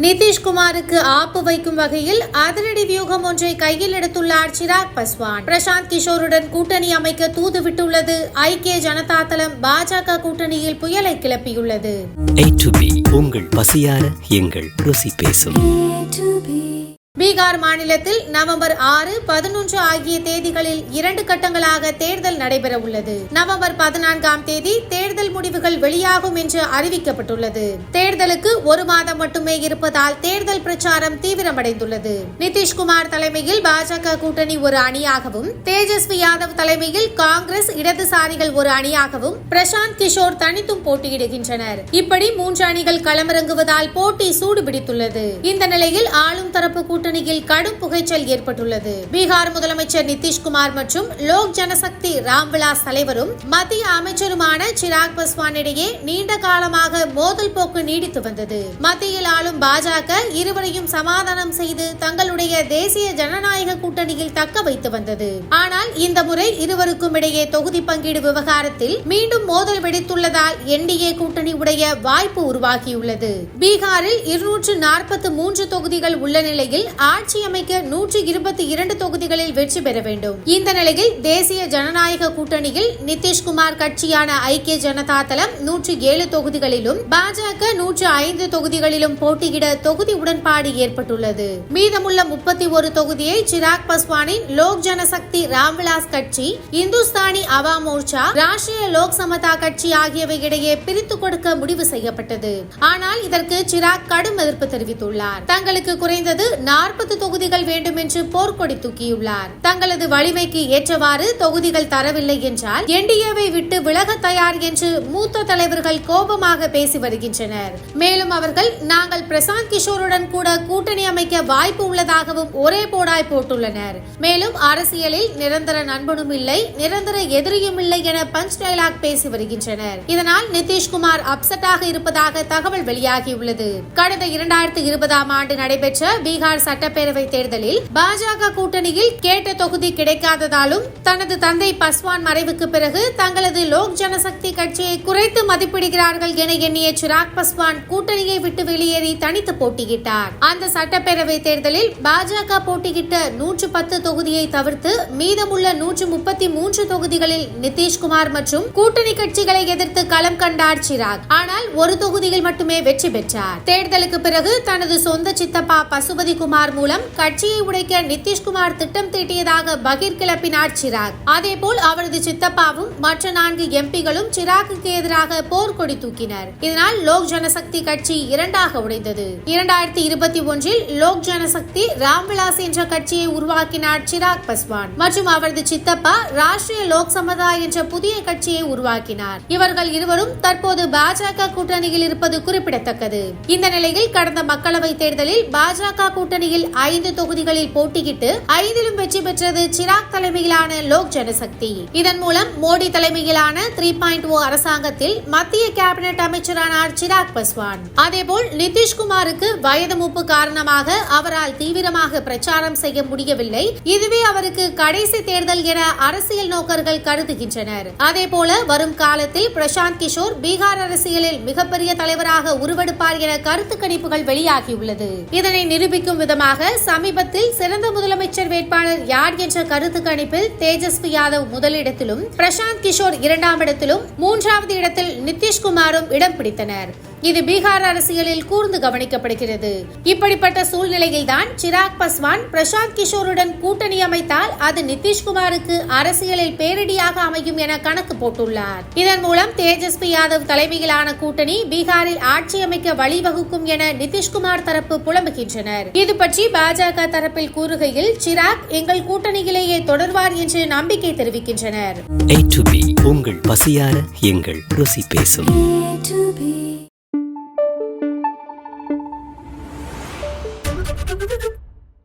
நிதிஷ்குமாருக்கு ஆப்பு வைக்கும் வகையில் அதிரடி வியூகம் ஒன்றை கையில் எடுத்துள்ளார் சிராக் பஸ்வான். பிரசாந்த் கிஷோருடன் கூட்டணி அமைக்க தூதுவிட்டுள்ளது. ஐக்கிய ஜனதா தளம் பாஜக கூட்டணியில் புயலை கிளப்பியுள்ளது. உங்கள் பசியார எங்கள் ருசி பேசும். பீகார் மாநிலத்தில் நவம்பர் ஆறு பதினொன்று ஆகிய தேதிகளில் இரண்டு கட்டங்களாக தேர்தல் நடைபெற உள்ளது நவம்பர் பதினான்காம் தேதி தேர்தல் முடிவுகள் வெளியாகும் என்று அறிவிக்கப்பட்டுள்ளது. தேர்தலுக்கு ஒரு மாதம் மட்டுமே இருப்பதால் தேர்தல் பிரச்சாரம் தீவிரமடைந்துள்ளது. நிதிஷ்குமார் தலைமையில் பாஜக கூட்டணி ஒரு அணியாகவும் தேஜஸ்வி யாதவ் தலைமையில் காங்கிரஸ் இடதுசாரிகள் ஒரு அணியாகவும் பிரசாந்த் கிஷோர் தனித்தும் போட்டியிடுகின்றனர். இப்படி மூன்று அணிகள் களமிறங்குவதால் போட்டி சூடுபிடித்துள்ளது. இந்த நிலையில் ஆளும் தரப்பு கூட்டணியில் கடும் புகைச்சல் ஏற்பட்டுள்ளது. பீகார் முதலமைச்சர் நிதிஷ்குமார் மற்றும் லோக் ஜனசக்தி ராம்விலாஸ் தலைவரும் மத்திய அமைச்சருமான சிராக் பஸ்வான் இடையே நீண்ட காலமாக மோதல் போக்கு நீடித்து வந்தது. மத்தியில் ஆளும் பாஜக இருவரையும் சமாதானம் செய்து தங்களுடைய தேசிய ஜனநாயக கூட்டணியில் தக்க வைத்து வந்தது. ஆனால் இந்த முறை இருவருக்கும் இடையே தொகுதி பங்கீடு விவகாரத்தில் மீண்டும் மோதல் வெடித்துள்ளதால் என்டிஏ கூட்டணி உடைய வாய்ப்பு உருவாகியுள்ளது. பீகாரில் இருநூற்று நாற்பத்தி மூன்று தொகுதிகள் உள்ள நிலையில் ஆட்சி அமைக்க நூற்றி இருபத்தி இரண்டு தொகுதிகளில் வெற்றி பெற வேண்டும். இந்த நிலையில் தேசிய ஜனநாயக கூட்டணியில் நிதிஷ்குமார் கட்சியான ஐக்கிய ஜனதா தளம் நூற்றி ஏழு தொகுதிகளிலும் பாஜக நூற்று ஐந்து தொகுதிகளிலும் போட்டியிட தொகுதி உடன்பாடு ஏற்பட்டுள்ளது. மீதமுள்ள முப்பத்தி ஒரு தொகுதியை சிராக் பஸ்வானின் லோக் ஜனசக்தி ராம்விலாஸ் கட்சி இந்துஸ்தானி அவா மோர்ச்சா ராஷ்டிரிய லோக் சமதா கட்சி ஆகியவை இடையே பிரித்து கொடுக்க முடிவு செய்யப்பட்டது. ஆனால் இதற்கு சிராக் கடும் எதிர்ப்பு தெரிவித்துள்ளார். தங்களுக்கு குறைந்தது நாற்பது தொகுதிகள் வேண்டும் என்று போர்க்கொடி தூக்கியுள்ளார். தங்களது வலிமைக்கு ஏற்றவாறு தொகுதிகள் தரவில்லை என்றால் என்டிஏவை விட்டு விலக தயார் என்று மூத்த தலைவர்கள் கோபமாக பேசி வருகின்றனர். மேலும் அவர்கள் நாங்கள் பிரசாந்த் கிஷோருடன் கூட கூட்டணி அமைக்க வாய்ப்பு உள்ளதாகவும் ஒரே போடாய் போட்டுள்ளனர். மேலும் அரசியலில் நிரந்தர நண்பனும் இல்லை நிரந்தர எதிரியும் இல்லை என பஞ்ச் டைலாக் பேசி வருகின்றனர். இதனால் நிதிஷ்குமார் அப்செட்டாக இருப்பதாக தகவல் வெளியாகியுள்ளது. கடந்த இரண்டாயிரத்தி இருபதாம் ஆண்டு நடைபெற்ற பீகார் சட்டப்பேரவை தேர்தலில் பாஜக கூட்டணியில் கேட்ட தொகுதி கிடைக்காததாலும் தனது தந்தை பஸ்வான் மறைவுக்கு பிறகு தங்களது லோக் ஜனசக்தி கட்சியை குறைத்து மதிப்பிடுகிறார்கள் என எண்ணிய சிராக் பஸ்வான் கூட்டணியை விட்டு வெளியேறி தனித்து போட்டியிட்டார். அந்த சட்டப்பேரவை தேர்தலில் பாஜக போட்டியிட்ட நூற்று பத்து தொகுதியை தவிர்த்து மீதமுள்ள நூற்று முப்பத்தி மூன்று தொகுதிகளில் நிதிஷ்குமார் மற்றும் கூட்டணி கட்சிகளை எதிர்த்து களம் கண்டார் சிராக். ஆனால் ஒரு தொகுதியில் மட்டுமே வெற்றி பெற்றார். தேர்தலுக்கு பிறகு தனது சொந்த சித்தப்பா பசுபதி குமார் மூலம் கட்சியை உடைக்க நிதிஷ்குமார் திட்டம் தீட்டியதாக பகீர் கிளப்பினார் சிராக். அதேபோல் அவரது சித்தப்பாவும் மற்ற நான்கு எம்பிகளும் சிராக்குக்கு எதிராக போர்க்கொடி தூக்கினர். இதனால் லோக் ஜனசக்தி கட்சி இரண்டாக உடைந்தது. இரண்டாயிரத்தி இருபத்தி ஒன்றில் லோக் ஜனசக்தி ராம்விலாஸ் என்ற கட்சியை உருவாக்கினார் சிராக் பஸ்வான். மற்றும் அவரது சித்தப்பா ராஷ்டிரிய லோக் சமதா என்ற புதிய கட்சியை உருவாக்கினார். இவர்கள் இருவரும் தற்போது பாஜக கூட்டணியில் இருப்பது குறிப்பிடத்தக்கது. இந்த நிலையில் கடந்த மக்களவை தேர்தலில் பாஜக கூட்டணி கூட்டணியில் ஐந்து தொகுதிகளில் போட்டியிட்டு ஐந்திலும் வெற்றி பெற்றது சிராக் தலைமையிலான லோக் ஜனசக்தி. இதன் மூலம் மோடி தலைமையிலான த்ரீ பாயிண்ட் ஓ அரசாங்கத்தில் மத்திய கேபினெட் அமைச்சரானார் சிராக் பஸ்வான். அதேபோல் நிதிஷ்குமாருக்கு வயது மூப்பு காரணமாக அவரால் தீவிரமாக பிரச்சாரம் செய்ய முடியவில்லை. இதுவே அவருக்கு கடைசி தேர்தல் என அரசியல் நோக்கர்கள் கருதுகின்றனர். அதேபோல வரும் காலத்தில் பிரசாந்த் கிஷோர் பீகார் அரசியலில் மிகப்பெரிய தலைவராக உருவெடுப்பார் என கருத்து கணிப்புகள் வெளியாகியுள்ளது. இதனை நிரூபிக்கும் விதம் சம்பந்தமாக சமீபத்தில் சிறந்த முதலமைச்சர் வேட்பாளர் யார் என்ற கருத்து கணிப்பில் தேஜஸ்வி யாதவ் முதலிடத்திலும் பிரசாந்த் கிஷோர் இரண்டாம் இடத்திலும் மூன்றாவது இடத்தில் நிதிஷ்குமாரும் இடம் பிடித்தனர். இது பீகார் அரசியலில் கூர்ந்து கவனிக்கப்படுகிறது. இப்படிப்பட்ட சூழ்நிலையில்தான் சிராக் பஸ்வான் பிரசாந்த் கிஷோருடன் கூட்டணி அமைத்தால் அது நிதிஷ்குமாருக்கு அரசியலில் பேரிடியாக அமையும் என கணக்கு போட்டுள்ளார். இதன் மூலம் தேஜஸ்வி யாதவ் தலைமையிலான கூட்டணி பீகாரில் ஆட்சி அமைக்க வழிவகுக்கும் என நிதிஷ்குமார் தரப்பு புலம்புகின்றனர். இது பற்றி பாஜக தரப்பில் கூறுகையில் சிராக் எங்கள் கூட்டணியிலேயே தொடர்வார் என்று நம்பிக்கை தெரிவிக்கின்றனர். உங்கள் பசியார எங்கள் ருசி பேசும்.